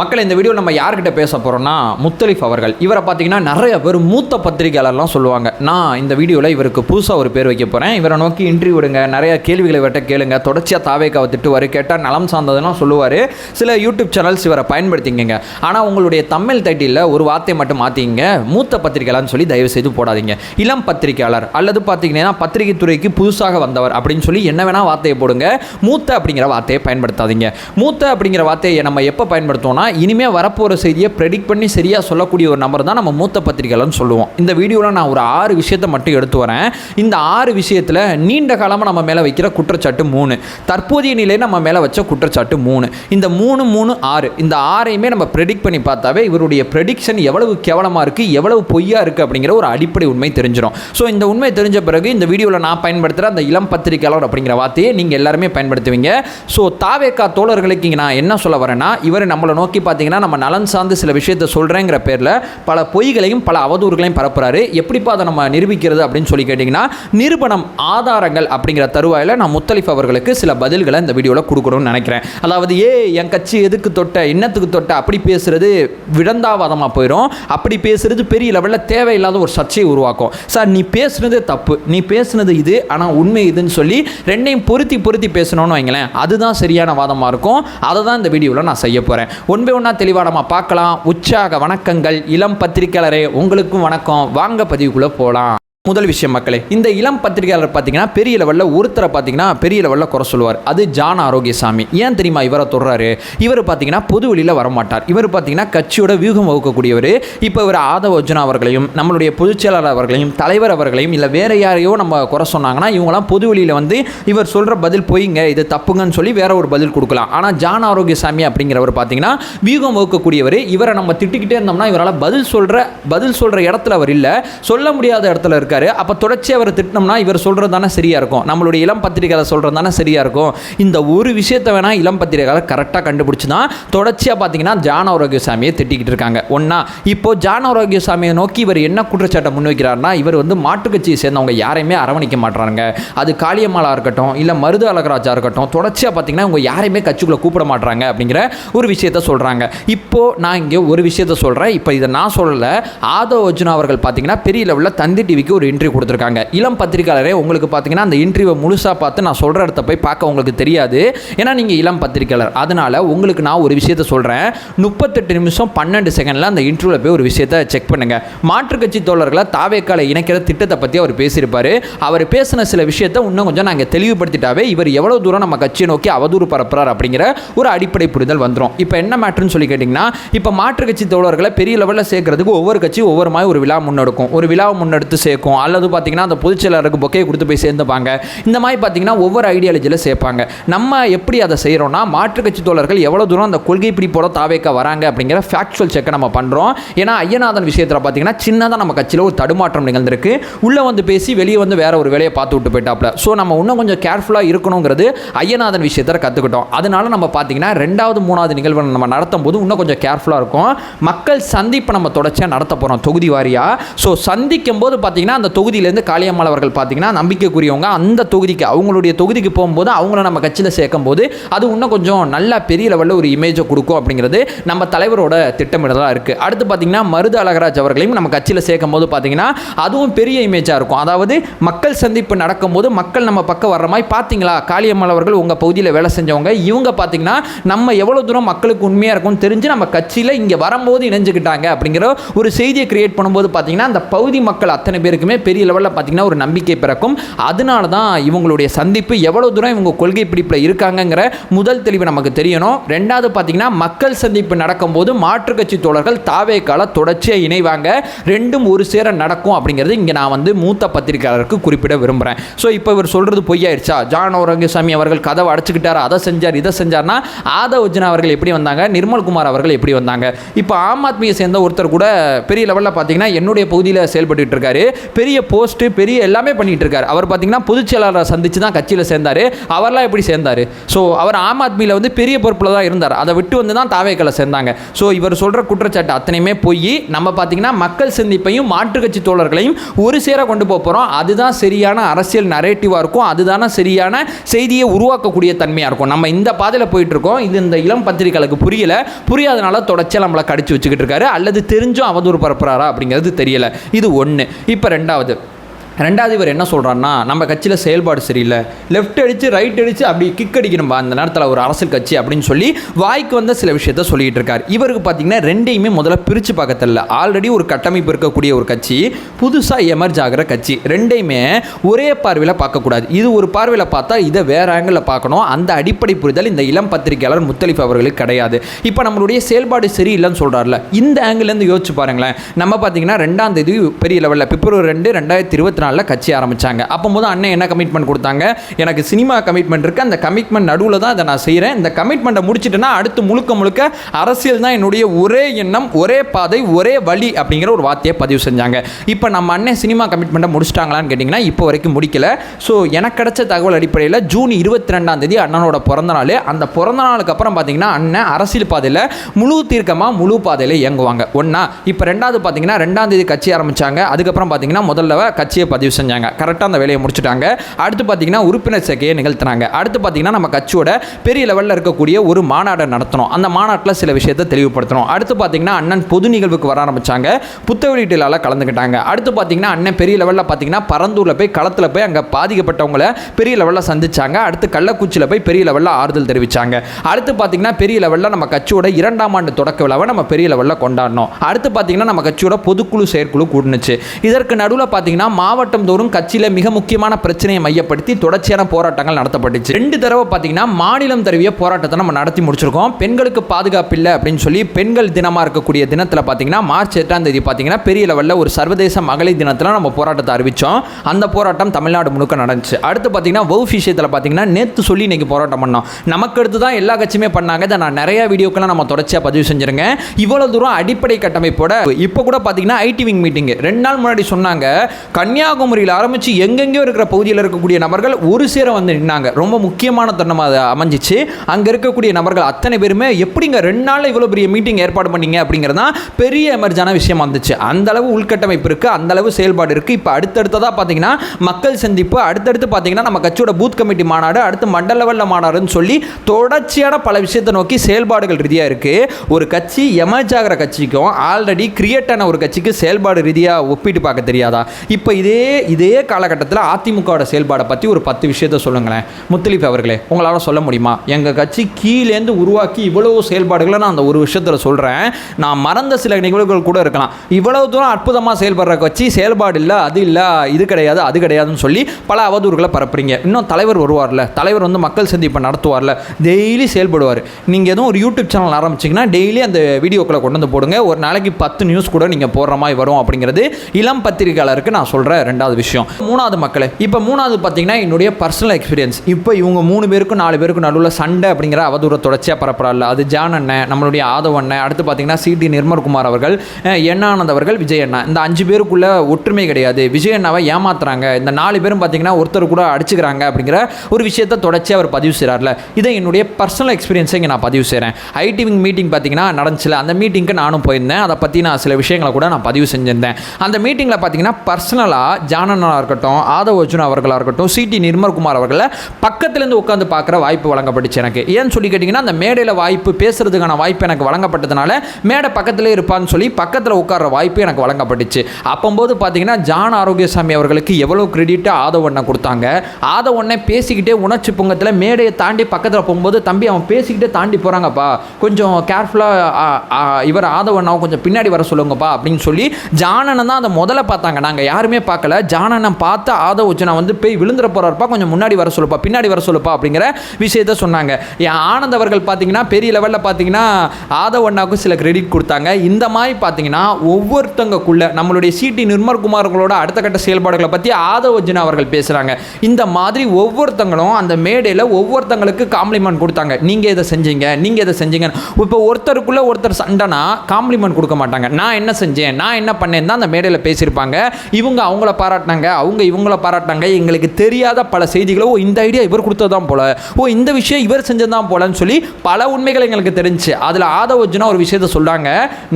மக்கள் இந்த வீடியோ நம்ம யார்கிட்ட பேச போகிறோம்னா முத்தலிஃப் அவர்கள். இவரை பார்த்தீங்கன்னா நிறைய பேர் மூத்த பத்திரிகையாளர்லாம் சொல்லுவாங்க. நான் இந்த வீடியோவில் இவருக்கு புதுசாக ஒரு பேர் வைக்க போகிறேன் இவரை நோக்கி இன்டர்வியூ விடுங்க நிறைய கேள்விகளை இவர்கிட்ட கேளுங்க. தொடர்ச்சியாக தாவேக்காவை திட்டுவார் கேட்டால் நலம் சார்ந்ததுலாம் சொல்லுவார். சில யூடியூப் சேனல்ஸ் இவரை பயன்படுத்திங்க ஆனால் உங்களுடைய தமிழ் டைட்டிலில் ஒரு வார்த்தையை மட்டும் மாற்றிங்க மூத்த பத்திரிகையாளர்னு சொல்லி தயவு செய்து போடாதீங்க. இளம் பத்திரிகையாளர். அல்லது பார்த்தீங்கன்னா பத்திரிகை துறைக்கு புதுசாக வந்தவர் அப்படின்னு சொல்லி என்ன வேணால் வார்த்தையை போடுங்க. மூத்த அப்படிங்கிற வார்த்தையை பயன்படுத்தாதீங்க. மூத்த அப்படிங்கிற வார்த்தையை நம்ம எப்போ பயன்படுத்துவோம்னா இனிமேல் வரப்போகிற செய்தியை ப்ரெடிக்ட் பண்ணி சரியாக சொல்லக்கூடிய ஒரு நம்பர் தான் நம்ம மூத்த பத்திரிகைகள்னு சொல்லுவோம். இந்த வீடியோவில் நான் ஒரு ஆறு விஷயத்தை மட்டும் எடுத்து வரேன். இந்த ஆறு விஷயத்தில் நீண்ட காலமாக நம்ம மேலே வைக்கிற குற்றச்சாட்டு மூணு. தற்போதைய நிலையில் நம்ம மேலே வச்ச குற்றச்சாட்டு மூணு. இந்த மூணு மூணு ஆறு. இந்த ஆறையுமே நம்ம ப்ரெடிக்ட் பண்ணி பார்த்தாவே இவருடைய ப்ரெடிக்ஷன் எவ்வளவு கேவலமாக இருக்குது எவ்வளவு பொய்யாக இருக்குது அப்படிங்கிற ஒரு அடிப்படை உண்மை தெரிஞ்சிடும் ஸோ இந்த உண்மை தெரிஞ்ச பிறகு இந்த வீடியோவில் நான் பயன்படுத்துகிற அந்த இளம் பத்திரிகையாளர் அப்படிங்கிற வார்த்தையை நீங்கள் எல்லாருமே பயன்படுத்துவீங்க. ஸோ தாவேக்கா தோழர்களுக்கு நான் என்ன சொல்ல வரேன்னா இவர் நம்மளை நோக்கி பார்த்தீங்கன்னா நம்ம நலன் சார்ந்து சில விஷயத்தை சொல்கிறேங்கிற பேரில் பல பொய்களையும் பல அவதூறுகளையும் பரப்புறாரு. எப்படிப்பா அதை நம்ம நிரூபிக்கிறது அப்படின்னு சொல்லி கேட்டிங்கன்னா நிரூபணம் ஆதாரங்கள் அப்படிங்கிற தருவாயில் நான் முத்தலிஃப் அவர்களுக்கு சில பதில்களை இந்த வீடியோவில் கொடுக்கணும்னு நினைக்கிறேன். அதாவது ஏ என் கட்சி எதுக்கு தொட்ட இன்னத்துக்கு தொட்ட அப்படி பேசுறது விடந்தாவாதமாக போயிடும் அப்படி பேசுறது பெரிய லெவலில் தேவையில்லாத ஒரு சர்ச்சையை உருவாக்கும். சார் நீ பேசுனது தப்பு. நீ பேசுனது இது ஆனால் உண்மை இதுன்னு சொல்லி ரெண்டையும் பொருத்தி பொருத்தி பேசணும்னு வைங்களேன். அதுதான் சரியான வாதமாக இருக்கும். அதை தான் இந்த வீடியோவில் நான் செய்ய போகிறேன் ஒன் பை ஒன்றா தெளிவாக நம்ம பார்க்கலாம். உற்சாக வணக்கங்கள். இளம் பத்திரிகையாளரே உங்களுக்கும் வணக்கம். வாங்க பதிவுக்குள்ளே போகலாம் முதல் விஷயம் மக்களே இந்த இளம் பத்திரிகையாளர் பார்த்தீங்கன்னா பெரிய லெவலில் ஒருத்தரை பார்த்தீங்கன்னா பெரிய லெவலில் குறை சொல்லுவார். அது ஜான் ஆரோக்கியசாமி. ஏன் தெரியுமா இவரை தொடுறாரு? இவர் பார்த்தீங்கன்னா பொது வெளியில் வரமாட்டார். இவர் பார்த்தீங்கன்னா கட்சியோட வியூகம் வகுக்கக்கூடியவர். இப்போ இவர் ஆதவ அர்ஜுனா அவர்களையும் நம்மளுடைய பொதுச்செயலாளர் அவர்களையும் தலைவர் அவர்களையும் இல்லை வேற யாரையோ நம்ம குறை சொன்னாங்கன்னா இவங்களாம் பொது வெளியில் வந்து இவர் சொல்கிற பதில் பொய்ங்க இது தப்புங்கன்னு சொல்லி வேற ஒரு பதில் கொடுக்கலாம். ஆனால் ஜான் ஆரோக்கியசாமி அப்படிங்கிறவர் பார்த்தீங்கன்னா வியூகம் வகுக்கக்கூடியவர். இவரை நம்ம திட்டிக்கிட்டே இருந்தோம்னா இவரால் பதில் சொல்கிற பதில் சொல்கிற இடத்துல அவர் இல்லை. சொல்ல முடியாத இடத்துல இருக்காரு அப்போ தொடர்ச்சியாக அவர் திட்டினோம்னா இவர் சொல்கிறது தானே சரியாக இருக்கும். நம்மளுடைய இளம் பத்திரிகையாளர் சொல்கிறது தானே சரியாக இருக்கும். இந்த ஒரு விஷயத்தை வேணால் இளம் பத்திரிகையாளர் கரெக்டாக கண்டுபிடிச்சி தான் தொடர்ச்சியாக பார்த்தீங்கன்னா ஜான் ஆரோக்கியசாமியை திட்டிக்கிட்டு இருக்காங்க. ஒன்றா இப்போ ஜான் ஆரோக்கியசாமியை நோக்கி இவர் என்ன குற்றச்சாட்டை முன்வைக்கிறார்னா இவர் வந்து மாட்டு கட்சியை சேர்ந்தவங்க யாரையுமே அரவணைக்க மாட்டுறாங்க அது காளியம்மாளாக இருக்கட்டும் இல்லை மருது அழகராஜா இருக்கட்டும் தொடர்ச்சியாக பார்த்தீங்கன்னா இவங்க யாரையுமே கட்சிக்குள்ளே கூப்பிட மாட்டுறாங்க அப்படிங்கிற ஒரு விஷயத்த சொல்கிறாங்க இப்போ நான் இங்கே ஒரு விஷயத்த சொல்கிறேன் இப்போ இதை நான் சொல்லலை. ஆதவ அர்ஜுனா அவர்கள் பார்த்தீங்கன்னா பெரிய லெவலில் தந்தி டிவிக்கு ஒரு இன்டர்வியூ கொடுத்துருக்காங்க. இளம் பத்திரிகையாளரே உங்களுக்கு பார்த்தீங்கன்னா அந்த இன்டர்வியூவை முழுசாக பார்த்து நான் சொல்கிற இடத்த போய் பார்க்க உங்களுக்கு தெரியாது. ஏன்னா நீங்கள் இளம் பத்திரிகையாளர். அதனால் உங்களுக்கு நான் ஒரு விஷயத்த சொல்கிறேன் முப்பத்தெட்டு நிமிஷம் பன்னெண்டு செகண்டில் அந்த இன்டர்வியூவில் போய் ஒரு விஷயத்த செக் பண்ணுங்கள் மாற்றுக் கட்சி தோழர்களை தாவேக்காலை இணைக்கிற திட்டத்தை பற்றி அவர் பேசியிருப்பார். அவர் பேசின சில விஷயத்தை இன்னும் கொஞ்சம் நாங்கள் தெளிவுபடுத்திட்டாவே இவர் எவ்வளோ தூரம் நம்ம கட்சியை நோக்கி அவதூறு பரப்புறார் அப்படிங்கிற ஒரு அடிப்படை புரிதல் வந்துடும் இப்போ என்ன மேட்ருன்னு சொல்லி கேட்டிங்கன்னா இப்போ மாற்றுக் கட்சி தோழர்களை பெரிய லெவலில் சேர்க்கறதுக்கு ஒவ்வொரு கட்சி ஒவ்வொரு மாதிரி ஒரு விழா முன்னெடுக்கும். ஒரு விழாவை முன்னெடுத்து சேர்க்கும். அல்லது பார்த்தீங்கன்னா அந்த பொதுச்செயலாளருக்கு பொக்கையை கொடுத்து போய் சேர்ந்துப்பாங்க. இந்த மாதிரி பார்த்தீங்கன்னா ஒவ்வொரு ஐடியாலஜியில் சேர்ப்பாங்க. நம்ம எப்படி அதை செய்கிறோம்னா மாற்றுக் கட்சி தோழர்கள் எவ்வளோ தூரம் அந்த கொள்கை பிடிப்போட தாவேக்க வராங்க அப்படிங்கிற ஃபேக்சுவல் செக்கை நம்ம பண்ணுறோம் ஏன்னா ஐயநாதன் விஷயத்தில் பார்த்தீங்கன்னா சின்னதாக நம்ம கட்சியில் ஒரு தடுமாற்றம் நிகழ்ந்திருக்கு. உள்ளே வந்து பேசி வெளியே வந்து வேற ஒரு வேலையை பார்த்து விட்டு போயிட்டாப்ல. ஸோ நம்ம இன்னும் கொஞ்சம் கேர்ஃபுல்லாக இருக்கணுங்கிறது ஐயநாதன் விஷயத்தில் கற்றுக்கிட்டோம் அதனால நம்ம பார்த்தீங்கன்னா ரெண்டாவது மூணாவது நிகழ்வு நம்ம நடத்தும் போது இன்னும் கொஞ்சம் கேர்ஃபுல்லாக இருக்கும். மக்கள் சந்திப்பை நம்ம தொடர்ச்சியாக நடத்த போகிறோம் தொகுதி வாரியாக ஸோ சந்திக்கும் போது பார்த்தீங்கன்னா அந்த தொகுதியிலேருந்து காளியம்மாள் அவர்கள் பார்த்தீங்கன்னா நம்பிக்கைக்குரியவங்க. அந்த தொகுதிக்கு அவங்களுடைய தொகுதிக்கு போகும்போது அவங்கள நம்ம கட்சியில் சேர்க்கும் போது அது இன்னும் கொஞ்சம் நல்லா பெரிய லெவலில் ஒரு இமேஜை கொடுக்கும் அப்படிங்கிறது நம்ம தலைவரோட திட்டமிடலாக இருக்குது அடுத்து பார்த்தீங்கன்னா மருது அழகராஜ் அவர்களையும் நம்ம கட்சியில் சேர்க்கும் போது பார்த்தீங்கன்னா அதுவும் பெரிய இமேஜாக இருக்கும். அதாவது மக்கள் சந்திப்பு நடக்கும்போது மக்கள் நம்ம பக்கம் வர்ற மாதிரி பார்த்தீங்களா? காளியம்மாள் அவர்கள் உங்கள் பகுதியில் வேலை செஞ்சவங்க இவங்க பார்த்தீங்கன்னா நம்ம எவ்வளோ தூரம் மக்களுக்கு உண்மையாக இருக்கும்னு தெரிஞ்சு நம்ம கட்சியில் இங்கே வரும்போது இணைஞ்சுக்கிட்டாங்க அப்படிங்கிற ஒரு செய்தியை கிரியேட் பண்ணும்போது பார்த்தீங்கன்னா அந்த பகுதி மக்கள் அத்தனை பேருக்குமே பெரிய லெவலில் பார்த்தீங்கன்னா ஒரு நம்பிக்கை பிறக்கும். அதனால தான் இவங்களுடைய சந்திப்பு எவ்வளோ தூரம் இவங்க கொள்கை பிடிப்பில் இருக்காங்கங்கிற முதல் தெளிவு நமக்கு தெரியணும். ரெண்டாவது பார்த்தீங்கன்னா மக்கள் சந்திப்பு நடக்கும்போது மாற்றுக் கட்சி தோழர்கள் தாவே கால தொடர்ச்சியாக இணைவாங்க. ரெண்டும் ஒரு சேர நடக்கும் அப்படிங்கிறது இங்கே நான் வந்து மூத்த பத்திரிகையாளருக்கு குறிப்பிட விரும்புகிறேன் ஸோ இப்போ இவர் சொல்கிறது பொய்யாயிருச்சா? ஜான் ஔரங்கசாமி அவர்கள் கதவை அடைச்சிக்கிட்டார்? அதை செஞ்சார் இதை செஞ்சார்னா ஆதவ் அர்ஜுனா அவர்கள் எப்படி வந்தாங்க? நிர்மல்குமார் அவர்கள் எப்படி வந்தாங்க? இப்போ ஆம் ஆத்மியை சேர்ந்த ஒருத்தர் கூட பெரிய லெவலில் பார்த்தீங்கன்னா என்னுடைய பகுதியில் செயல்பட்டு இருக்காரு. பெரிய போஸ்ட்டு பெரிய எல்லாமே பண்ணிகிட்டு இருக்காரு அவர் பார்த்தீங்கன்னா பொதுச் செயலாளரை சந்திச்சு தான் கட்சியில் சேர்ந்தார். அவர்லாம் எப்படி சேர்ந்தார்? ஸோ அவர் ஆம் ஆத்மியில் வந்து பெரிய பொறுப்பில் தான் இருந்தார். அதை விட்டு வந்து தான் தாவேக்களை சேர்ந்தாங்க. ஸோ இவர் சொல்கிற குற்றச்சாட்டு அத்தனையுமே போய் நம்ம பார்த்தீங்கன்னா மக்கள் சந்திப்பையும் மாற்றுக் கட்சி தோழர்களையும் ஒரு சேர கொண்டு போக போகிறோம் அதுதான் சரியான அரசியல் நரேட்டிவாக இருக்கும். அதுதானே சரியான செய்தியை உருவாக்கக்கூடிய தன்மையாக இருக்கும். நம்ம இந்த பாதையில் போயிட்டு இருக்கோம் இது இந்த இளம் பத்திரிகைகளுக்கு புரியல. புரியாதனால தொடர்ச்சியாக நம்மளை கடிச்சு வச்சுக்கிட்டு இருக்காரு அல்லது தெரிஞ்சும் அவதூறு பரப்புறாரா அப்படிங்கிறது தெரியல. இது ஒன்று இப்போ ரெண்டாவது ரெண்டாவது இவர் என்ன சொல்கிறாருன்னா நம்ம கட்சியில் செயல்பாடு சரியில்லை. லெஃப்ட் அடித்து ரைட் அடித்து அப்படி கிக் அடிக்கணும்பா அந்த நேரத்தில் ஒரு அரசியல் கட்சி அப்படின்னு சொல்லி வாய்க்கு வந்த சில விஷயத்த சொல்லிகிட்டு இருக்கார். இவருக்கு பார்த்தீங்கன்னா ரெண்டையுமே முதல்ல பிரித்து பார்க்க தெரியல. ஆல்ரெடி ஒரு கட்டமைப்பு இருக்கக்கூடிய ஒரு கட்சி புதுசாக எமர்ஜ் ஆகிற கட்சி. ரெண்டையுமே ஒரே பார்வையில் பார்க்கக்கூடாது. இது ஒரு பார்வையில் பார்த்தா இதை வேற ஆங்கிளில் பார்க்கணும். அந்த அடிப்படை புரிதல் இந்த இளம் பத்திரிகையாளர் முத்தலிஃப் அவர்களுக்கு கிடையாது. இப்போ நம்மளுடைய செயல்பாடு சரியில்லைன்னு சொல்கிறார்ல இந்த ஆங்கிலேருந்து யோசிச்சு பாருங்களேன். நம்ம பார்த்தீங்கன்னா ரெண்டாம் தேதி பெரிய லெவலில் பிப்ரவரி ரெண்டு ரெண்டாயிரத்தி இருபத்தி நாலில் கட்சி ஆரம்பித்தாங்க அப்போது அண்ணன் என்ன கமிட்மெண்ட் கொடுத்தாங்க? எனக்கு சினிமா கமிட்மெண்ட் இருக்குது அந்த கமிட்மெண்ட் நடுவில் தான் இதை நான் செய்கிறேன் இந்த கமிட்மெண்ட்டை முடிச்சிட்டேன்னா அடுத்து முழுக்க முழுக்க அரசியல் தான் என்னுடைய ஒரே எண்ணம் ஒரே பாதை ஒரே வழி அப்படிங்கிற ஒரு வார்த்தையை பதிவு செஞ்சாங்க. இப்போ நம்ம அண்ணன் சினிமா கமிட்மெண்ட்டை முடிச்சிட்டாங்களான்னு கேட்டிங்கன்னா இப்போ வரைக்கும் முடிக்கல. ஸோ எனக்கு கிடைச்ச தகவல் அடிப்படையில் ஜூன் இருபத்தி ரெண்டாம் தேதி அண்ணனோட பிறந்த நாள். அந்த பிறந்த நாளுக்கு அப்புறம் பார்த்தீங்கன்னா அண்ணன் அரசியல் பாதையில் முழு தீர்க்கமாக முழு பாதையில் இயங்குவாங்க. ஒன்றா இப்போ ரெண்டாவது பார்த்தீங்கன்னா ரெண்டாம் தேதி கட்சி ஆரம்பித்தாங்க அதுக்கப்புறம் பார்த்தீங்கன்னா முதல்ல கட்சியை பதிவு செஞ்சாங்க. கரெக்டாக அந்த வேலையை முடிச்சுட்டாங்க. அடுத்து பார்த்தீங்கன்னா உறுப்பினர் சேர்க்கையை நிகழ்த்தினாங்க. அடுத்து பார்த்தீங்கன்னா நம்ம கட்சியோட பெரிய லெவலில் இருக்கக்கூடிய ஒரு மாநாடை நடத்தணும். அந்த மாநாட்டில் சில விஷயத்தை தெளிவுபடுத்தணும். அடுத்து பார்த்தீங்கன்னா அண்ணன் பொது நிகழ்வுக்கு வர ஆரம்பித்தாங்க புத்த வெளியீட்டிலால கலந்துக்கிட்டாங்க. அடுத்து பார்த்தீங்கன்னா அண்ணன் பெரிய லெவலில் பார்த்தீங்கன்னா பரந்தூரில் போய் களத்தில் போய் அங்கே பாதிக்கப்பட்டவங்கள பெரிய லெவலில் சந்திச்சாங்க. அடுத்து கள்ளக்குச்சியில் போய் பெரிய லெவலில் ஆறுதல் தெரிவித்தாங்க அடுத்து பார்த்தீங்கன்னா பெரிய லெவலில் நம்ம கட்சியோட இரண்டாம் ஆண்டு தொடக்க விழாவை நம்ம பெரிய லெவலில் கொண்டாடணும் அடுத்து பார்த்தீங்கன்னா நம்ம கட்சியோட பொதுக்குழு செயற்குழு கூடுனுச்சு. இதற்கு நடுவில் பார்த்தீங்கன்னா மாவட்டம் தோறும் கட்சியில் மிக முக்கியமான பிரச்சனையை மையப்படுத்தி தொடர்ச்சியான போராட்டங்கள் நடத்தப்பட்டுச்சு. ரெண்டு தடவை பார்த்தீங்கன்னா மாநிலம் தருவிய போராட்டத்தை நம்ம நடத்தி முடிச்சிருக்கோம். பெண்களுக்கு பாதுகாப்பு இல்லை அப்படின்னு சொல்லி பெண்கள் தினமாக இருக்கக்கூடிய தினத்தில் பார்த்தீங்கன்னா மார்ச் எட்டாம் தேதி பார்த்தீங்கன்னா பெரிய லெவலில் ஒரு சர்வதேச மகளிர் தினத்தில் நம்ம போராட்டத்தை அறிவித்தோம் அந்த போராட்டம் தமிழ்நாடு முழுக்க நடந்துச்சு. அடுத்து பார்த்தீங்கன்னா வவுஃப் விஷயத்தில் பார்த்தீங்கன்னா நேற்று சொல்லி இன்னைக்கு போராட்டம் பண்ணோம். நமக்கு அடுத்து தான் எல்லா கட்சியுமே பண்ணாங்க. இதை நான் நிறைய வீடியோக்கெல்லாம் நம்ம தொடர்ச்சியாக பதிவு செஞ்சிருங்க. இவ்வளோ தூரம் அடிப்படை கட்டமைப்போட இப்போ கூட பார்த்தீங்கன்னா ஐடி விங் மீட்டிங் ரெண்டு நாள் முன்னாடி சொன்னாங்க கன்னியாகுமரியில் ஆரம்பித்து எங்கெங்கேயோ இருக்கிற பகுதியில் இருக்கக்கூடிய நபர்கள் ஒரு சேர வந்து நின்னாங்க. ரொம்ப முக்கியமான தருணமாக அது அமைஞ்சிச்சு. அங்கே இருக்கக்கூடிய நபர்கள் அத்தனை பேருமே எப்படிங்க ரெண்டு நாளில் இவ்வளோ பெரிய மீட்டிங் ஏற்பாடு பண்ணீங்க அப்படிங்கிறது தான் பெரிய எமர்ஜான விஷயம் வந்துச்சு அந்தளவு உள்கட்டமைப்பு இருக்குது அந்தளவு செயல்பாடு இருக்குது இப்போ அடுத்தடுத்ததாக பார்த்தீங்கன்னா மக்கள் சந்திப்பு அடுத்தடுத்து பார்த்தீங்கன்னா நம்ம கட்சியோட பூத் கமிட்டி மாநாடு அடுத்து மண்டல லெவலில் மாநாடுன்னு சொல்லி தொடர்ச்சியான பல விஷயத்தை நோக்கி செயல்பாடுகள் ரீதியாக இருக்குது ஒரு கட்சி எமர்ஜ் ஆகிற கட்சிக்கும் ஆல்ரெடி கிரியேட் ஆன ஒரு கட்சிக்கு செயல்பாடு ரீதியாக ஒப்பிட்டு பார்க்க தெரியாதா? இப்போ இதே இதே காலகட்டத்தில் அதிமுகவோட செயல்பாடை பற்றி ஒரு பத்து விஷயத்த சொல்லுங்களேன். முத்தலீஃப் அவர்களே உங்களால் சொல்ல முடியுமா? எங்கள் கட்சி கீழேந்து உருவாக்கி இவ்வளோ செயல்பாடுகளை நான் அந்த ஒரு விஷயத்தில் சொல்கிறேன் நான் மறந்த சில நிகழ்வுகள் கூட இருக்கலாம். இவ்வளவு தூரம் அற்புதமாக செயல்படுற கட்சி செயல்பாடு இல்லை அது இல்லை இது கிடையாது அது கிடையாதுன்னு சொல்லி பல அவதூறுகளை பரப்புறீங்க. இன்னும் தலைவர் வருவார்ல தலைவர் வந்து மக்கள் சந்திப்பை நடத்துவார்ல டெய்லி செயல்படுவார். நீங்கள் எதுவும் ஒரு யூடியூப் சேனல் ஆரம்பிச்சிங்கன்னா டெய்லி அந்த வீடியோக்களை கொண்டு வந்து போடுங்க. ஒரு நாளைக்கு பத்து நியூஸ் கூட நீங்கள் போடுற மாதிரி வரும் அப்படிங்கிறது இளம் பத்திரிகையாளருக்கு நான் சொல்கிறேன் ரெண்டாவது விஷயம். மூணாவது மக்களே இப்போ மூணாவது பார்த்தீங்கன்னா என்னுடைய பர்சனல் எக்ஸ்பீரியன்ஸ் இப்போ இவங்க மூணு பேருக்கும் நாலு பேருக்கும் நடுவில் சண்டை அப்படிங்கிற அவதூற தொடர்ச்சியாக பரப்புறாள். அது ஜான் அண்ணன் நம்மளுடைய ஆதவ அண்ணன் அடுத்து பார்த்தீங்கன்னா சிடி நிர்மல்குமார் அவர்கள் அஹ், எண்ணானந்த் அவர்கள் விஜய் அண்ணா. இந்த அஞ்சு பேருக்குள்ள ஒற்றுமை கிடையாது. விஜய் அண்ணாவை ஏமாத்துறாங்க. இந்த நாலு பேரும் பார்த்தீங்கன்னா ஒருத்தர் கூட அடிச்சுக்கிறாங்க அப்படிங்கிற ஒரு விஷயத்தை தொடர்ச்சியாக அவர் பதிவு செய்கிறார்ல இதை என்னுடைய பர்சனல் எக்ஸ்பீரியன்ஸை இங்கே நான் பதிவு செய்கிறேன் ஐடி விங் மீட்டிங் பார்த்தீங்கன்னா நடந்துச்சுல. அந்த மீட்டிங்க்கு நானும் போயிருந்தேன். அதை பற்றி நான் சில விஷயங்களை கூட நான் பதிவு செஞ்சிருந்தேன். அந்த மீட்டிங்கில் பார்த்தீங்கன்னா பர்சனலாக ஜானனாக இருக்கட்டும் ஆதவ் அர்ஜுன் அவர்களாக இருக்கட்டும் சிடி நிர்மல்குமார் அவர்களை பக்கத்துலேருந்து உட்காந்து பார்க்குற வாய்ப்பு வழங்கப்பட்டுச்சு எனக்கு. ஏன்னு சொல்லி கேட்டிங்கன்னா அந்த மேடையில் வாய்ப்பு பேசுறதுக்கான வாய்ப்பு எனக்கு வழங்கப்பட்டதுனால மேடை பக்கத்திலே இருப்பான்னு சொல்லி பக்கத்தில் உட்கார்ற வாய்ப்பு எனக்கு வழங்கப்பட்டுச்சு. அப்போம்போது பார்த்தீங்கன்னா ஜான் ஆரோக்கியசாமி அவர்களுக்கு எவ்வளோ க்ரெடிட்டாக ஆதவ ஒன்றை கொடுத்தாங்க. ஆதவண்ணை பேசிக்கிட்டே உணர்ச்சி பொங்கத்தில் மேடையை தாண்டி பக்கத்தில் போகும்போது தம்பி அவன் பேசிக்கிட்டே தாண்டி போகிறாங்கப்பா கொஞ்சம் கேர்ஃபுல்லாக இவர் ஆதவண்ணாவும் கொஞ்சம் பின்னாடி வர சொல்லுங்கப்பா. அப்படின்னு சொல்லி ஜானனை தான் அதை முதல்ல பார்த்தாங்க. நாங்கள் யாருமே பார்க்கல. ஜானனை பார்த்து ஆதவ உச்சனை வந்து போய் விழுந்துற போகிறாருப்பா கொஞ்சம் முன்னாடி வர சொல்லுப்பா பின்னாடி வர சொல்லுப்பா அப்படிங்கிற விஷயத்த சொன்னாங்க. என் ஆனந்த் அவர்கள் பார்த்தீங்கன்னா பெரிய லெவலில் பார்த்தீங்கன்னா ஆதவ அண்ணாவுக்கு சில கிரெடிட் கொடுத்தாங்க. இந்த மாதிரி பார்த்தீங்கன்னா ஒவ்வொருத்தங்கக்குள்ள நம்மளுடைய சிடி நிர்மல்குமார்களோட அடுத்த கட்ட செயல்பாடுகளை பற்றி ஆதவ அர்ஜுன் அவர்கள் பேசுகிறாங்க இந்த மாதிரி ஒவ்வொருத்தங்களும் அந்த மேடையில் ஒவ்வொருத்தங்களுக்கு காம்ப்ளிமெண்ட் கொடுத்தாங்க. நீங்கள் இதை செஞ்சீங்க? நீங்கள் இதை செஞ்சீங்க? இப்போ ஒருத்தருக்குள்ள ஒருத்தர் சண்டைனா காம்ப்ளிமெண்ட் கொடுக்க மாட்டாங்க. நான் என்ன செஞ்சேன்? நான் என்ன பண்ணேன் தான் அந்த மேடையில் பேசியிருப்பாங்க. இவங்க அவங்கள அவங்கள பாராட்டினாங்க அவங்க இவங்கள பாராட்டினாங்க. எங்களுக்கு தெரியாத பல செய்திகளை ஓ இந்த ஐடியா இவர் கொடுத்ததான் போல. ஓ இந்த விஷயம் இவர் செஞ்சதான் போலன்னு சொல்லி பல உண்மைகள் எங்களுக்கு தெரிஞ்சுச்சு. அதில் ஆதவஜனா ஒரு விஷயத்த சொல்கிறாங்க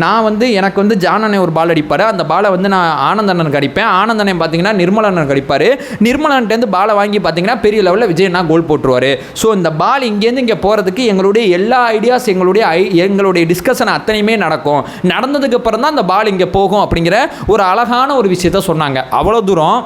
நான் வந்து எனக்கு வந்து ஜானனை ஒரு பால் அடிப்பார். அந்த பாலை வந்து நான் ஆனந்தண்ணனுக்கு அடிப்பேன். ஆனந்தனை பார்த்தீங்கன்னா நிர்மலண்ணனுக்கு அடிப்பார். நிர்மலன்ட்டேருந்து பாலை வாங்கி பார்த்தீங்கன்னா பெரிய லெவலில் விஜயண்ணா கோல் போட்டுருவார். ஸோ இந்த பால் இங்கேருந்து இங்கே போகிறதுக்கு எங்களுடைய எல்லா ஐடியாஸ் எங்களுடைய ஐ எங்களுடைய டிஸ்கஷன் அத்தனையுமே நடக்கும். நடந்ததுக்கு அப்புறம் தான் அந்த பால் இங்கே போகும் அப்படிங்கிற ஒரு அழகான ஒரு விஷயத்த சொன்னாங்க. அவ்வளோ தூரம்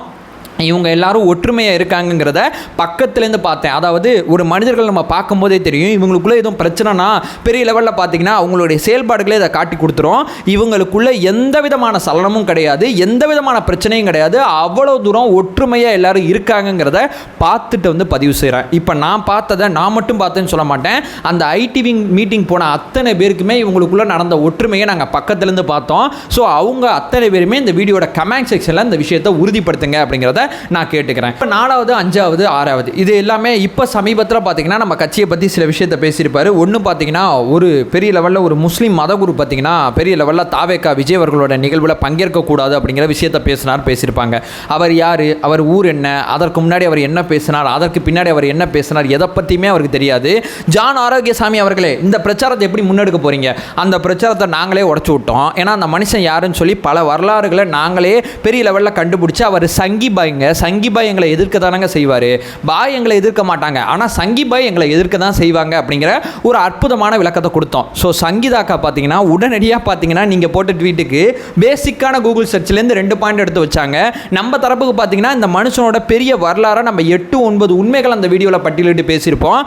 இவங்க எல்லாரும் ஒற்றுமையாக இருக்காங்கங்கிறத பக்கத்துலேருந்து பார்த்தேன். அதாவது ஒரு மனிதர்கள் நம்ம பார்க்கும்போதே தெரியும். இவங்களுக்குள்ளே எதுவும் பிரச்சனைனா பெரிய லெவலில் பார்த்தீங்கன்னா அவங்களுடைய செயல்பாடுகளே இதை காட்டி கொடுத்துரும். இவங்களுக்குள்ளே எந்த விதமான சலனமும் கிடையாது. எந்த விதமான பிரச்சனையும் கிடையாது. அவ்வளோ தூரம் ஒற்றுமையாக எல்லாரும் இருக்காங்கங்கிறத பார்த்துட்டு வந்து பதிவு செய்கிறேன் இப்போ நான் பார்த்ததை நான் மட்டும் பார்த்தேன்னு சொல்ல மாட்டேன். அந்த ஐடிவி மீட்டிங் போன அத்தனை பேருக்குமே இவங்களுக்குள்ளே நடந்த ஒற்றுமையை நாங்கள் பக்கத்துலேருந்து பார்த்தோம். ஸோ அவங்க அத்தனை பேருமே இந்த வீடியோட கமெண்ட் செக்ஷனில் இந்த விஷயத்தை உறுதிப்படுத்துங்க அப்படிங்கிறத நான் கேட்டுக்கிறேன். இப்போ நாலாவது அஞ்சாவது ஆறாவது இது எல்லாமே இப்போ சமீபத்தில் பார்த்தீங்கன்னா நம்ம கட்சியை பற்றி சில விஷயத்தை பேசியிருப்பார். ஒன்று பார்த்தீங்கன்னா ஒரு பெரிய லெவலில் ஒரு முஸ்லீம் மதகுரு பார்த்தீங்கன்னா பெரிய லெவலில் தாவேக்கா விஜய் அவர்களோட நிகழ்வில் பங்கேற்கக்கூடாது அப்படிங்கிற விஷயத்த பேசினார் பேசியிருப்பாங்க. அவர் யார்? அவர் ஊர் என்ன? அதற்கு முன்னாடி அவர் என்ன பேசினார்? அதற்கு பின்னாடி அவர் என்ன பேசினார்? எதை பற்றியுமே அவருக்கு தெரியாது. ஜான் ஆரோக்கியசாமி அவர்களே இந்த பிரச்சாரத்தை எப்படி முன்னெடுக்க போகிறீங்க அந்த பிரச்சாரத்தை நாங்களே உடச்சி விட்டோம். ஏன்னா அந்த மனுஷன் யாருன்னு சொல்லி பல வரலாறுகளை நாங்களே பெரிய லெவலில் கண்டுபிடிச்சி அவர் சங்கி பாய்ங்க சங்கி பாய் எங்களை எதிர்க்க தானங்க செய்வார். பாய் எங்களை எதிர்க்க மாட்டாங்க. ஆனால் சங்கி பாய் எங்களை எதிர்க்க தான் செய்வாங்க அப்படிங்கிற ஒரு அற்புதமான விளக்கத்தை கொடுத்தோம். ஸோ சங்கீதாக்கா பார்த்தீங்கன்னா உடனடியாக பார்த்தீங்கன்னா நீங்கள் போட்ட ட்வீட்டுக்கு பேசிக்கான கூகுள் சர்ச்லேருந்து ரெண்டு பாயிண்ட் எடுத்து வச்சாங்க. நம்ம தரப்புக்கு பார்த்தீங்கன்னா இந்த மனுஷனோட பெரிய வரலாறை நம்ம எட்டு ஒன்பது உண்மைகள் அந்த வீடியோவில் பட்டியலிட்டு பேசியிருப்போம்.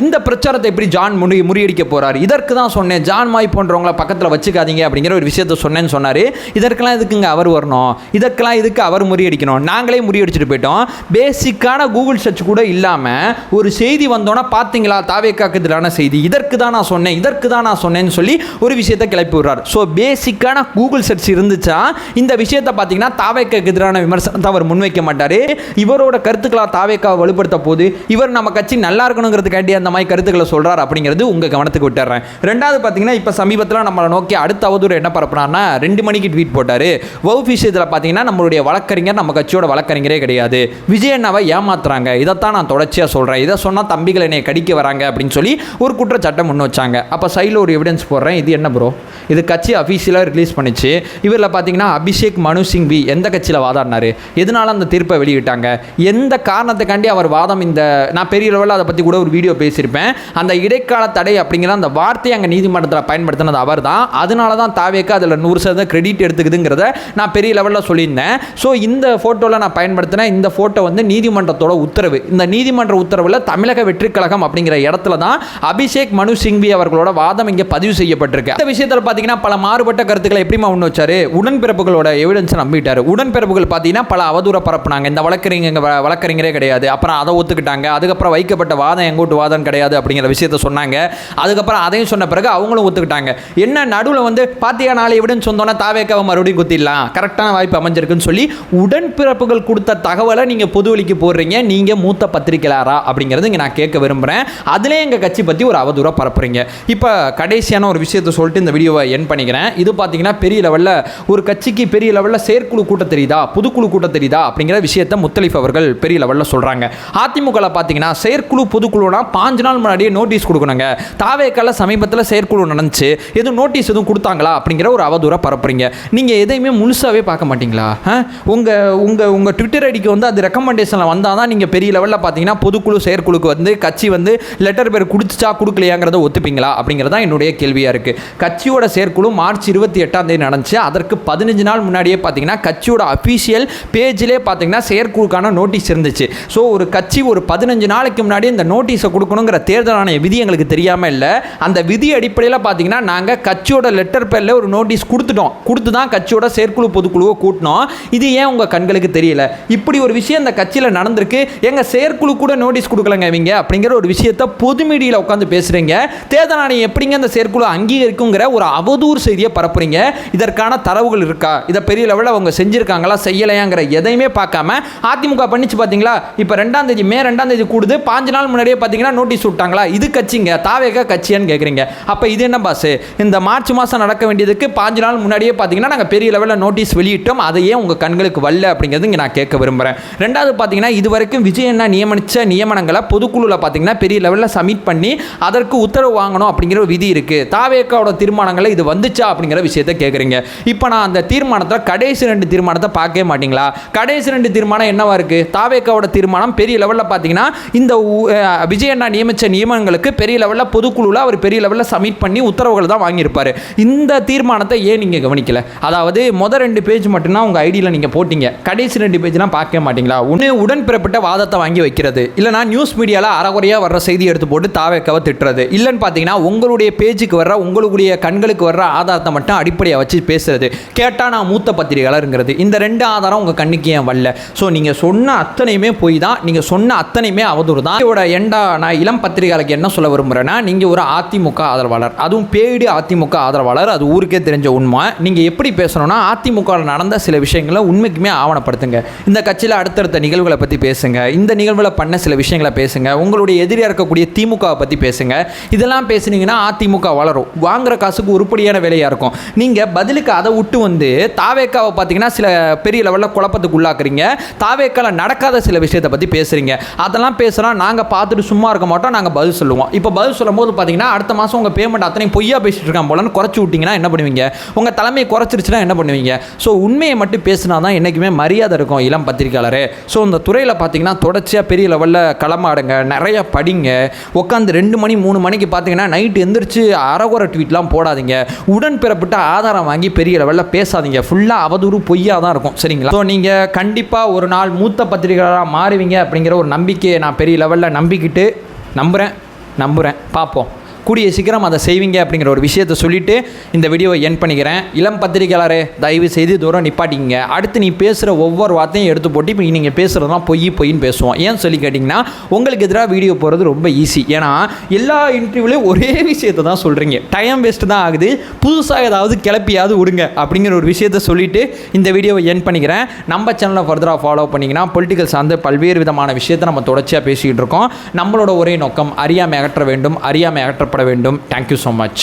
இந்த பிரச்சாரத்தை எப்படி ஜான் முடி முறியடிக்க போகிறார் இதற்கு தான் சொன்னேன். ஜான் மாய் போன்றவங்கள பக்கத்தில் வச்சுக்காதீங்க அப்படிங்கிற ஒரு விஷயத்த சொன்னேன்னு சொன்னார். இதற்கெல்லாம் இதுக்குங்க அவர் வரணும்? இதற்கெல்லாம் இதுக்கு அவர் முறியடிக்கணும்? நாங்களே முறியடிச்சிட்டு போயிட்டோம். பேசிக்கான கூகுள் சர்ச் கூட இல்லாமல் ஒரு செய்தி வந்தோன்னா பார்த்தீங்களா? தாவேக்காக்கு எதிரான செய்தி. இதற்கு தான் நான் சொன்னேன் இதற்கு தான் நான் சொன்னேன்னு சொல்லி ஒரு விஷயத்தை கிளப்பி விடுறார். ஸோ பேசிக்கான கூகுள் சர்ச் இருந்துச்சா? இந்த விஷயத்தை பார்த்தீங்கன்னா தாவேக்காக்கு எதிரான விமர்சனத்தை அவர் முன்வைக்க மாட்டார். இவரோட கருத்துக்களா தாவேக்காவை வலுப்படுத்த போது இவர் நம்ம கட்சி நல்லா இருக்கணுங்கிறதுக்காண்டி அந்த மாதிரி கருத்துக்களை சொல்கிறார் அப்படிங்கிறது உங்க கவனத்துக்கு விட்டுறேன். ரெண்டாவது பார்த்தீங்கன்னா இப்போ சமீபத்தில் நம்மளை நோக்கி அடுத்த அவதூறு என்ன பரப்புனார்னா ரெண்டு மணிக்கு ட்வீட் போட்டார். வவு விஷயத்தில் பார்த்தீங்கன்னா நம்மளுடைய வழக்கறிஞர் நம்ம கட்சியோட வழக்கறிஞரே. கிடையாது. விஜய் அண்ணாவை ஏமாத்துறாங்க. இதைத்தான் நான் தொடர்ச்சியாக சொல்கிறேன் இதை சொன்னால் தம்பிகள் என்னை கடிக்க வராங்க அப்படின்னு சொல்லி ஒரு குற்றச்சாட்டை முன் வச்சாங்க. அப்போ சைடில் ஒரு எவிடன்ஸ் போடுறேன். இது என்ன ப்ரோ இது கட்சி அஃபீஷியலாக ரிலீஸ் பண்ணிச்சு. இவரில் பார்த்தீங்கன்னா அபிஷேக் மனு சிங் வி எந்த கட்சியில் வாதாடினார்? எதனால அந்த தீர்ப்பை வெளியிட்டாங்க? எந்த காரணத்துக்காண்டி அவர் வாதம் இந்த நான் பெரிய லெவலில் அதை பற்றி கூட ஒரு வீடியோ பேசியிருப்பேன். அந்த இடைக்கால தடை அப்படிங்கிற அந்த வார்த்தையை அங்கே நீதிமன்றத்தில் பயன்படுத்தினது அவர் தான் அதனால தான் தாவேக்கு அதில் நூறு சதவீதம் கிரெடிட் எடுத்துக்குதுங்கிறத நான் பெரிய லெவலில் சொல்லியிருந்தேன். ஸோ இந்த ஃபோட்டோவில் நான் பயன்படுத்தின இந்த ஃபோட்டோ வந்து நீதிமன்றத்தோட உத்தரவு. இந்த நீதிமன்ற உத்தரவில் தமிழக வெற்றிக்கழகம் அப்படிங்கிற இடத்துல தான் அபிஷேக் மனு சிங்வி அவர்களோட வாதம் இங்கே பதிவு செய்யப்பட்டிருக்கு. இந்த விஷயத்தில் பார்த்தீங்கன்னா பல மாறுபட்ட கருத்துக்களை எப்படிமா ஒன்று வச்சாரு? உடன்பிறப்புகளோட எவிடன்ஸை நம்பிட்டார். உடன்பிறப்புகள் பார்த்தீங்கன்னா பல அவதூற பரப்புனாங்க. இந்த வழக்கறிஞர் வழக்கறிஞரே கிடையாது. அப்புறம் அதை ஒத்துக்கிட்டாங்க. அதுக்கப்புறம் வைக்கப்பட்ட வாதம் எங்கூட்டு வாதம் கிடையாது அப்படிங்கிற விஷயத்த சொன்னாங்க. அதுக்கப்புறம் அதையும் சொன்ன பிறகு அவங்களும் ஒத்துக்கிட்டாங்க. என்ன நடுவில் வந்து பார்த்தியா நாளை எவிடன்ஸ் சொன்னோன்னா தாவேக்காவை மறுபடியும் குத்திடலாம். கரெக்டான வாய்ப்பு அமைஞ்சிருக்குன்னு சொல்லி உடன்பிறப்புகள் கொடுத்த தகவலை நீங்கள் பொதுவெளிக்கு போடுறீங்க நீங்கள் மூத்த பத்திரிகையாளரா அப்படிங்கிறது இங்கே நான் கேட்க விரும்புகிறேன் அதிலே எங்கள் கட்சி பற்றி ஒரு அவதூறாக பரப்புறீங்க. இப்போ கடைசியான ஒரு விஷயத்தை சொல்லிட்டு இந்த வீடியோவை என் பண்ணிக்கிறேன். இது பார்த்தீங்கன்னா பெரிய லெவலில் ஒரு கட்சிக்கு பெரிய லெவலில் செயற்குழு கூட்டம் தெரியுதா புதுக்குழு கூட்டம் தெரியுதா அப்படிங்கிற விஷயத்தை முத்தலிஃப் அவர்கள் பெரிய லெவலில் சொல்கிறாங்க அதிமுகவில் பார்த்தீங்கன்னா செயற்குழு பொதுக்குழுனா பாஞ்சு நாள் முன்னாடியே நோட்டீஸ் கொடுக்கணுங்க. தாவேக்கால சமீபத்தில் செயற்குழு நடந்துச்சு. எதுவும் நோட்டீஸ் எதுவும் கொடுத்தாங்களா அப்படிங்கிற ஒரு அவதூறாக பரப்புறீங்க. நீங்கள் எதையுமே முழுசாகவே பார்க்க மாட்டீங்களா? உங்கள் உங்கள் உங்கள் ட்விட்டர் ஐடிக்கு வந்து அது ரெக்கமெண்டேஷனில் வந்தால் தான் நீங்கள் பெரிய லெவலில் பார்த்தீங்கன்னா பொதுக்குழு செயற்குழுக்கு வந்து கட்சி வந்து லெட்டர் பேர் குடிச்சா கொடுக்கலையாங்கிறத ஒத்துப்பீங்களா? அப்படிங்கிறது தான் என்னுடைய கேள்வியாக இருக்குது கட்சியோட செயற்குழு மார்ச் இருபத்தி எட்டாம் தேதி நடந்துச்சு. அதற்கு பதினஞ்சு நாள் முன்னாடியே பார்த்தீங்கன்னா கட்சியோட அஃபீஷியல் பேஜிலே பார்த்தீங்கன்னா செயற்குழுக்கான நோட்டீஸ் இருந்துச்சு. ஸோ ஒரு கட்சி ஒரு பதினஞ்சு நாளைக்கு முன்னாடி இந்த நோட்டீஸை கொடுக்கணுங்கிற தேர்தல் ஆணைய விதி எங்களுக்கு தெரியாமல் இல்லை. அந்த விதி அடிப்படையில் பார்த்தீங்கன்னா நாங்கள் கட்சியோட லெட்டர் பேரில் ஒரு நோட்டீஸ் கொடுத்துட்டோம். கொடுத்து தான் கட்சியோட செயற்குழு பொதுக்குழுவை கூட்டினோம். இது ஏன் உங்கள் கண்களுக்கு தெரியல? இப்படி ஒரு விஷயம் இந்த கட்சியில் நடந்திருக்கு. எங்கள் செயற்குழு கூட நோட்டீஸ் கொடுக்கலங்க இவங்க அப்படிங்கிற ஒரு விஷயத்த பொது மீடியில் உட்காந்து பேசுகிறீங்க தேர்தல் ஆணையம் எப்படிங்க அந்த செயற்குழு அங்கீகரிக்குங்கிற ஒரு அவதூறு செய்தியை பரப்புறீங்க. இதற்கான தரவுகள் இருக்கா? இதை பெரிய லெவலில் அவங்க செஞ்சுருக்காங்களா? செய்யலையாங்கிற எதையுமே பார்க்காம அதிமுக பண்ணிச்சு பார்த்தீங்களா இப்போ ரெண்டாம் தேதி மே ரெண்டாம் தேதி கூடுது. பாஞ்சு நாள் முன்னாடியே பார்த்தீங்கன்னா நோட்டீஸ் விட்டாங்களா? இது கட்சிங்க தாவேக கட்சியான்னு கேட்குறீங்க அப்போ இது என்ன பாஸ் இந்த மார்ச் மாதம் நடக்க வேண்டியதுக்கு பாஞ்சு நாள் முன்னாடியே பார்த்தீங்கன்னா நாங்கள் பெரிய லெவலில் நோட்டீஸ் வெளியிட்டோம். அதையே உங்கள் கண்களுக்கு வரல அப்படிங்கிறது நான் நான் கேட்க விரும்புகிறேன் ரெண்டாவது பார்த்தீங்கன்னா இது வரைக்கும் விஜய் அண்ணா நியமனித்த நியமனங்களை பொதுக்குழுவில் பார்த்தீங்கன்னா பெரிய லெவலில் சப்மிட் பண்ணி அதற்கு உத்தரவு வாங்கணும் அப்படிங்கிற ஒரு விதி இருக்குது தாவேக்காவோட தீர்மானங்களை இது வந்துச்சா அப்படிங்கிற விஷயத்தை கேட்குறீங்க இப்போ நான் அந்த தீர்மானத்தில் கடைசி ரெண்டு தீர்மானத்தை பார்க்கவே மாட்டீங்களா? கடைசி ரெண்டு தீர்மானம் என்னவா இருக்குது தாவேக்காவோட தீர்மானம் பெரிய லெவலில் பார்த்தீங்கன்னா இந்த உ- விஜய் அண்ணா நியமித்த நியமனங்களுக்கு பெரிய லெவலில் பொதுக்குழுவில் அவர் பெரிய லெவலில் சப்மிட் பண்ணி உத்தரவுகள் தான் வாங்கியிருப்பார். இந்த தீர்மானத்தை ஏன் நீங்கள் கவனிக்கல? அதாவது முதல் ரெண்டு பேஜ் மட்டும்தான் உங்கள் ஐடியில் நீங்கள் போட்டீங்க. கடைசி ரெண்டு பேஜ்லாம் பார்க்க மாட்டீங்களா? உடனே உடன் பிறப்பிட்ட வாதத்தை வாங்கி வைக்கிறது. இல்லைனா நியூஸ் மீடியாவில் அறகுறையாக வர்ற செய்தி எடுத்து போட்டு தாவேக்காவை திட்டுறது. இல்லைன்னு பார்த்தீங்கன்னா உங்களுடைய பேஜுக்கு வர்ற உங்களுடைய கண்களுக்கு வர்ற ஆதாரத்தை மட்டும் அடிப்படையாக வச்சு பேசுறது. கேட்டால் நான் மூத்த பத்திரிகையாளருங்கிறது. இந்த ரெண்டு ஆதாரம் உங்கள் கண்ணுக்கு ஏன் வரல? ஸோ நீங்கள் சொன்ன அத்தனையுமே போய் தான் நீங்கள் சொன்ன அத்தனையுமே அவதூறு தான். இதோட எண்டா நான் இளம் பத்திரிகையாளருக்கு என்ன சொல்ல விரும்புகிறேன்னா நீங்கள் ஒரு அதிமுக ஆதரவாளர். அதுவும் பேடு அதிமுக ஆதரவாளர். அது ஊருக்கே தெரிஞ்ச உண்மை. நீங்கள் எப்படி பேசணும்னா அதிமுகவில் நடந்த சில விஷயங்களை உண்மைக்குமே ஆவணப்படுத்துங்க. இந்த கட்சியில் அடுத்தடுத்த நிகழ்வுகளை பற்றி பேசுங்க. இந்த நிகழ்வில் பண்ண சில விஷயங்களை பேசுங்க. உங்களுடைய எதிரியாக இருக்கக்கூடிய திமுகவை பற்றி பேசுங்க. இதெல்லாம் பேசுனீங்கன்னா அதிமுக வளரும். வாங்குற காசுக்கு உருப்படியான வேலையாக இருக்கும். நீங்கள் பதிலுக்கு அதை விட்டு வந்து தாவேக்காவை பார்த்தீங்கன்னா சில பெரிய லெவலில் குழப்பத்துக்கு உள்ளாக்குறீங்க. தாவேக்காவில் நடக்காத சில விஷயத்தை பற்றி பேசுகிறீங்க அதெல்லாம் பேசுனா நாங்கள் பார்த்துட்டு சும்மா இருக்க மாட்டோம். நாங்கள் பதில் சொல்லுவோம். இப்போ பதில் சொல்லும் போது பார்த்தீங்கன்னா அடுத்த மாதம் உங்கள் பேமெண்ட் அத்தனையும் பொய்யா பேசிட்டு இருக்கான் போலன்னு குறைச்சி விட்டீங்கன்னா என்ன பண்ணுவீங்க? உங்கள் தலைமையை குறைச்சிருச்சுன்னா என்ன பண்ணுவீங்க? ஸோ உண்மையை மட்டும் பேசினா தான் என்றைக்குமே மரியாதை இருக்கும். இளம் பத்திரிக்கையாளர் ஸோ இந்த துறையில் பார்த்தீங்கன்னா தொடர்ச்சியாக பெரிய லெவலில் களமாடுங்க நிறைய படிங்க. உட்காந்து ரெண்டு மணி மூணு மணிக்கு பார்த்தீங்கன்னா நைட்டு எந்திரிச்சு அறகுற ட்வீட்லாம் போடாதீங்க. உடன் பெறப்பட்ட ஆதாரம் வாங்கி பெரிய லெவலில் பேசாதீங்க. ஃபுல்லாக அவதூறு பொய்யாக தான் இருக்கும். சரிங்களா? ஸோ நீங்கள் கண்டிப்பாக ஒரு நாள் மூத்த பத்திரிகையாளராக மாறுவீங்க அப்படிங்கிற ஒரு நம்பிக்கையை நான் பெரிய லெவலில் நம்பிக்கிட்டு நம்புகிறேன் நம்புகிறேன் பார்ப்போம் கூடிய சீக்கிரம் அதை செய்வீங்க அப்படிங்கிற ஒரு விஷயத்தை சொல்லிட்டு இந்த வீடியோவை என் பண்ணிக்கிறேன். இளம் பத்திரிகையாளரே தயவு செய்து தூரம் நிப்பாட்டிங்க அடுத்து நீ பேசுகிற ஒவ்வொரு வார்த்தையும் எடுத்து போட்டு இப்போ நீங்கள் பேசுகிறதெல்லாம் பொய் பொய்ன்னு பேசுவோம். ஏன் சொல்லி கேட்டிங்கன்னா உங்களுக்கு எதிராக வீடியோ போகிறது ரொம்ப ஈஸி ஏன்னா எல்லா இன்டர்வியூலையும் ஒரே விஷயத்தை தான் சொல்கிறீங்க டைம் வேஸ்ட்டு தான் ஆகுது. புதுசாக ஏதாவது கிளப்பியாவது விடுங்க அப்படிங்கிற ஒரு விஷயத்தை சொல்லிவிட்டு இந்த வீடியோவை என் பண்ணிக்கிறேன். நம்ம சேனலை ஃபர்தராக ஃபாலோ பண்ணிங்கன்னா பொலிட்டிக்கல் சார்ந்து பல்வேறு விதமான விஷயத்தை நம்ம தொடர்ச்சியாக பேசிக்கிட்டு இருக்கோம். நம்மளோட ஒரே நோக்கம் அறியாமை அகற்ற வேண்டும். அறியாமை அகற்றப்பட வேண்டும். Thank you so much